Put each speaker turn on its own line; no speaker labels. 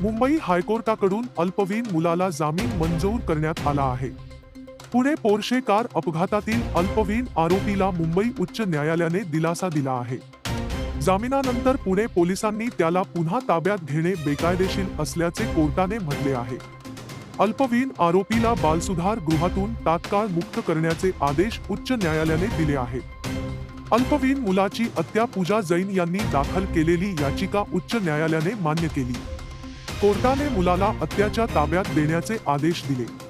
मुंबई हायकोर्टाकडून अल्पवीन मुलाला जामीन मंजूर करण्यात आला आहे. पुणे पोर्शे कार अपघातातील अल्पवीन आरोपीला मुंबई उच्च न्यायालयाने दिलासा दिला आहे. जामिनानंतर पुणे पोलिसांनी त्याला पुन्हा ताब्यात घेणे बेकायदेशीर असल्याचे कोर्टाने म्हटले आहे. अल्पवीन आरोपीला बालसुधार गृहातून तात्काळ मुक्त करण्याचे आदेश उच्च न्यायालयाने दिले आहेत अल्पवीन मुलाची अत्या पूजा जैन यांनी दाखल केलेली याचिका उच्च न्यायालयाने मान्य केली. कोर्टाने मुलाला अत्याच्या ताब्यात देण्याचे आदेश दिले.